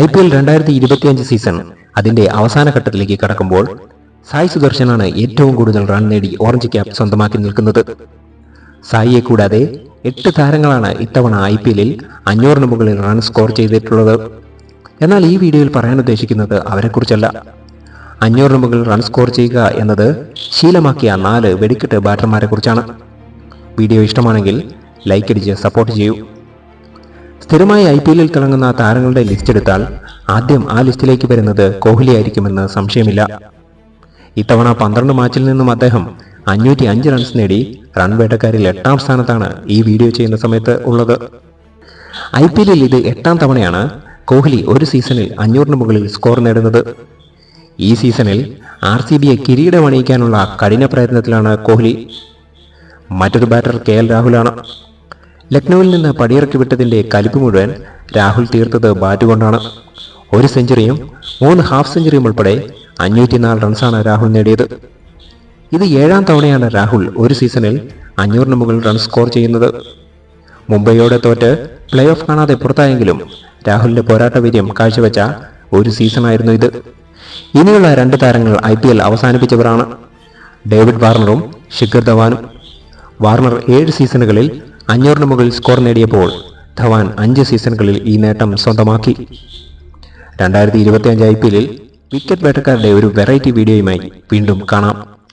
I P L രണ്ടായിരത്തി ഇരുപത്തിയഞ്ച് season അതിന്റെ അവസാന ഘട്ടത്തിലേക്ക് കടക്കുമ്പോൾ സായി സുദർശനാണ് ഏറ്റവും കൂടുതൽ റൺ നേടി ഓറഞ്ച് ക്യാപ് സ്വന്തമാക്കി നിൽക്കുന്നത്. സായിയെ കൂടാതെ എട്ട് താരങ്ങളാണ് ഇത്തവണ ഐ പി എല്ലിൽ അഞ്ഞൂറിന് മുകളിൽ റൺ സ്കോർ ചെയ്തിട്ടുള്ളത്. എന്നാൽ ഈ വീഡിയോയിൽ പറയാൻ ഉദ്ദേശിക്കുന്നത് അവരെക്കുറിച്ചല്ല. അഞ്ഞൂറിന് മുകളിൽ റൺ സ്കോർ ചെയ്യുക എന്നത് ശീലമാക്കിയ നാല് വെടിക്കെട്ട് ബാറ്റർമാരെ കുറിച്ചാണ് വീഡിയോ ഇഷ്ടമാണെങ്കിൽ ലൈക്ക് അടിച്ച് സപ്പോർട്ട് ചെയ്യൂ. സ്ഥിരമായി ഐ പി എല്ലിൽ തിളങ്ങുന്ന താരങ്ങളുടെ ലിസ്റ്റ് എടുത്താൽ ആദ്യം ആ ലിസ്റ്റിലേക്ക് വരുന്നത് കോഹ്ലി ആയിരിക്കുമെന്ന് സംശയമില്ല. ഇത്തവണ പന്ത്രണ്ട് മാച്ചിൽ നിന്നും അദ്ദേഹം അഞ്ഞൂറ്റി അഞ്ച് റൺസ് നേടി റൺ വേട്ടക്കാരിൽ എട്ടാം സ്ഥാനത്താണ് ഈ വീഡിയോ ചെയ്യുന്ന സമയത്ത് ഉള്ളത്. ഐ പി എല്ലിൽ ഇത് എട്ടാം തവണയാണ് കോഹ്ലി ഒരു സീസണിൽ അഞ്ഞൂറിന് മുകളിൽ സ്കോർ നേടുന്നത്. ഈ സീസണിൽ ആർ സി ബിയെ കിരീടമണിയിക്കാനുള്ള കഠിന പ്രയത്നത്തിലാണ് കോഹ്ലി. മറ്റൊരു ബാറ്റർ കെ എൽ രാഹുലാണ്. ലക്നൌവിൽ നിന്ന് പടിയിറക്കി വിട്ടതിന്റെ കലിപ്പ് മുഴുവൻ രാഹുൽ തീർത്തത് ബാറ്റ് കൊണ്ടാണ്. ഒരു സെഞ്ചുറിയും മൂന്ന് ഹാഫ് സെഞ്ചുറിയും ഉൾപ്പെടെ അഞ്ഞൂറ്റിനാല് റൺസാണ് രാഹുൽ നേടിയത്. ഇത് ഏഴാം തവണയാണ് രാഹുൽ ഒരു സീസണിൽ അഞ്ഞൂറിന് മുകളിൽ റൺ സ്കോർ ചെയ്യുന്നത്. മുംബൈയോടെ തോറ്റ് പ്ലേ ഓഫ് കാണാതെ പുറത്തായെങ്കിലും രാഹുലിന്റെ പോരാട്ട വീര്യം കാഴ്ചവെച്ച ഒരു സീസണായിരുന്നു ഇത്. ഇനിയുള്ള രണ്ട് താരങ്ങൾ ഐ പി എൽ അവസാനിപ്പിച്ചവരാണ്. ഡേവിഡ് വാർണറും ശിഖർ ധവാനും. വാർണർ ഏഴ് സീസണുകളിൽ അഞ്ഞൂറിന് മുകളിൽ സ്കോർ നേടിയപ്പോൾ ധവാൻ അഞ്ച് സീസണുകളിൽ ഈ നേട്ടം സ്വന്തമാക്കി. രണ്ടായിരത്തി ഇരുപത്തിയഞ്ച് ഐ പി എല്ലിൽ വിക്കറ്റ് വേട്ടക്കാരുടെ ഒരു വെറൈറ്റി വീഡിയോയുമായി വീണ്ടും കാണാം.